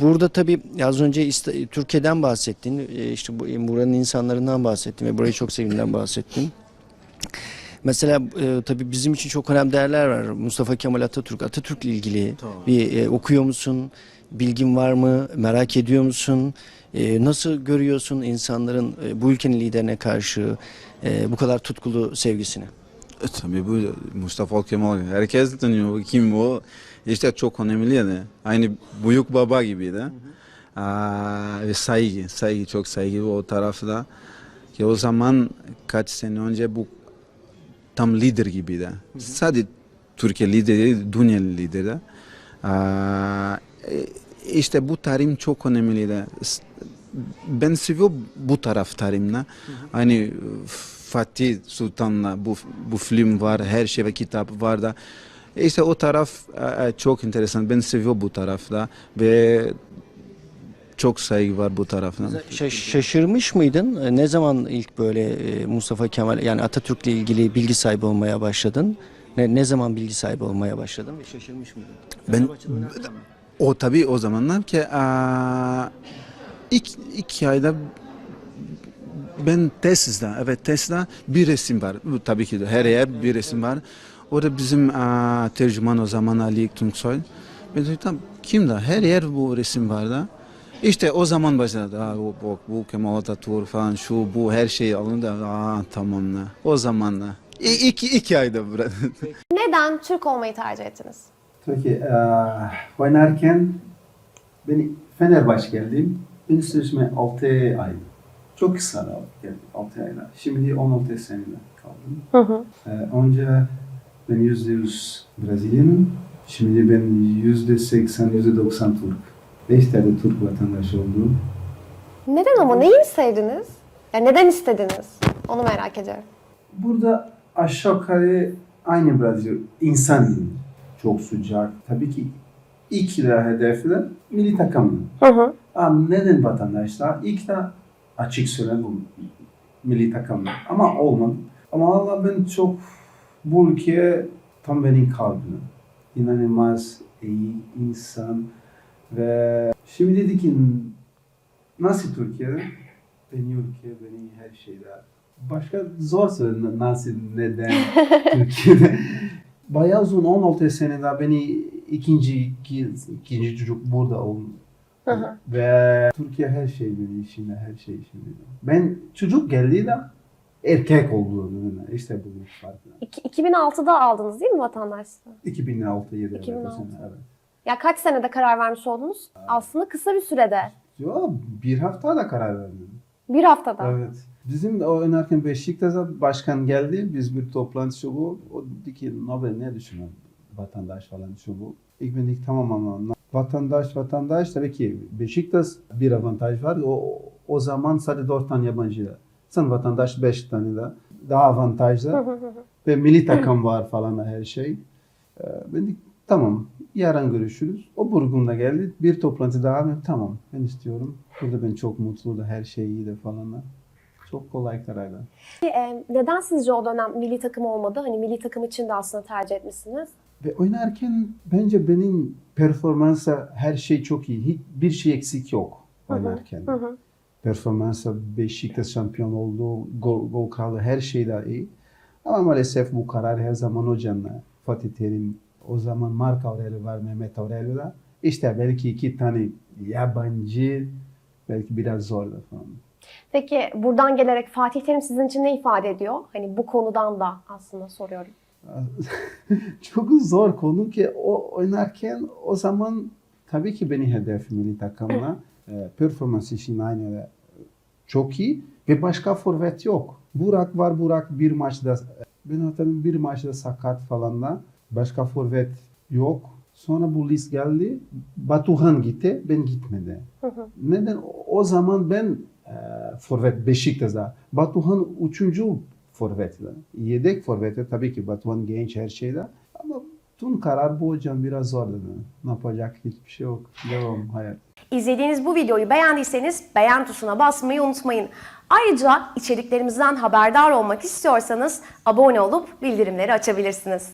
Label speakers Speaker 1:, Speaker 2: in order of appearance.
Speaker 1: Burada tabii az önce Türkiye'den bahsettin. E, işte bu buranın insanlarından bahsettin ve burayı çok sevdiğinden bahsettin. Mesela e, tabii bizim için çok önemli değerler var. Mustafa Kemal Atatürk, Atatürk'le ilgili bir e, okuyor musun? Bilgin var mı? Merak ediyor musun? E, nasıl görüyorsun insanların e, bu ülkenin liderine karşı e, bu kadar tutkulu sevgisini?
Speaker 2: E, Tabii bu Mustafa Kemal herkes tanıyor kim o işte çok önemli yani aynı büyük baba gibiydi. Aa, ve saygı saygı çok saygı o tarafta ki o zaman kaç sene önce bu tam lider gibiydi. Sadece Türkiye lideri dünya lideri. Aa, e, işte bu tarih çok önemliydi. Ben seviyorum bu taraf tarihini. Hani Fatih Sultan'la bu, bu film var, her şey ve kitap var da. İşte o taraf e, çok enteresan. Ben seviyorum bu tarafta ve çok saygı var bu taraftan.
Speaker 1: Şa- şaşırmış mıydın? E, Ne zaman ilk böyle e, Mustafa Kemal yani Atatürk'le ilgili bilgi sahibi olmaya başladın? Ne, ne zaman bilgi sahibi olmaya başladın ve şaşırmış mıydın?
Speaker 2: Ben-? O tabii o zamanlar ki aa, ilk iki ayda ben Tesla'da, evet Tesla bir resim var. Tabii ki her yer bir resim var. O da bizim aa, tercüman o zaman Ali Tungsoy. Ben dedim tam kimde? Her yer bu resim var da. İşte o zaman başladı. Aa, bu, bu, bu Kemal Atatürk falan şu bu her şey alındı. Aa tamam da. O zaman da. İ, iki, iki ayda burada.
Speaker 3: Neden Türk olmayı tercih ettiniz?
Speaker 4: Peki eee, oynarken ben Fenerbahçe geldim. Ben sözleşme 6 ay. Çok kısa da geldim 6 ayda. Şimdi 16 senede kaldım.
Speaker 3: Hı hı.
Speaker 4: Eee, önce ben %100 Brezilyanım. Şimdi ben %80, %90 Türk. 5 tane Türk vatandaşı oldum.
Speaker 3: Neden ama neyi sevdiniz? Ya neden istediniz? Onu merak ediyorum.
Speaker 4: Burada aşağı yukarı aynı Brezilya. insan. Çok sıcak. Tabii ki ilk de hedefler milli takımı.
Speaker 3: Hı hı.
Speaker 4: Aa, neden vatandaşlar? İlk de açık söyleyeyim bu milli takım. Ama olmadı. Ama valla ben çok bu ülkeye tam benim kalbime. İnanılmaz iyi insan ve şimdi dedi ki nasıl Türkiye'de? Beni ülke, beni her şeyde. Başka zor söyle nasıl, neden Türkiye'de. Bayağı uzun 16 senede beni ikinci, iki, ikinci çocuk burada oldu. Ve Türkiye her şey benim işimde, her şey işimde. Ben çocuk geldi de erkek oldu. İşte bu farkı.
Speaker 3: İki- 2006'da aldınız değil mi vatandaşlığı?
Speaker 4: 2006 7
Speaker 3: 2006.
Speaker 4: evet.
Speaker 3: Ya kaç senede karar vermiş oldunuz? Aslında kısa bir sürede.
Speaker 4: Yo, bir hafta da karar verdim.
Speaker 3: Bir haftada.
Speaker 4: Evet. Bizim de oynarken Beşiktaş'a başkan geldi. Biz bir toplantı şu bu. O dedi ki Nobel ne düşünüyor? Vatandaş falan şu bu. İlk ben dedik tamam ama vatandaş vatandaş tabii ki Beşiktaş bir avantaj var. O, o zaman sadece dört tane yabancı. Sen vatandaş beş tane de daha avantajlı. Ve milli takım var falan her şey. Ee, Ben dedik tamam yarın görüşürüz. O Burgun'da geldi. Bir toplantı daha ben tamam ben istiyorum. Burada ben çok mutlu da her şey iyi de falan. da. Çok kolay kararlar.
Speaker 3: Ee, neden sizce o dönem milli takım olmadı? Hani milli takım için de aslında tercih etmişsiniz.
Speaker 4: Ve oynarken bence benim performansa her şey çok iyi. Hiçbir şey eksik yok oynarken.
Speaker 3: Hı hı.
Speaker 4: Performansa Beşiktaş şampiyon oldu, gol, gol kralı her şey de iyi. Ama maalesef bu karar her zaman hocanla. Fatih Terim, o zaman Mark Aurelio var, Mehmet Aurelio da. İşte belki iki tane yabancı belki biraz zor da falan.
Speaker 3: Peki buradan gelerek Fatih Terim sizin için ne ifade ediyor? Hani bu konudan da aslında soruyorum.
Speaker 4: Çok zor konu ki o oynarken o zaman tabii ki beni hedef milli takımla e, performans için aynı çok iyi ve başka forvet yok. Burak var Burak bir maçda ben hatırlıyorum bir maçta sakat falan da başka forvet yok. Sonra bu list geldi. Batuhan gitti. Ben gitmedi. Neden? O zaman ben e, forvet Beşiktaş'da. Batuhan üçüncü forvetti. Yedek forveti tabii ki Batuhan genç her şeyde. Tüm karar bu hocam biraz zor dedi. Ne yapacak hiçbir şey yok. Devam hayat.
Speaker 3: İzlediğiniz bu videoyu beğendiyseniz beğen tuşuna basmayı unutmayın. Ayrıca içeriklerimizden haberdar olmak istiyorsanız abone olup bildirimleri açabilirsiniz.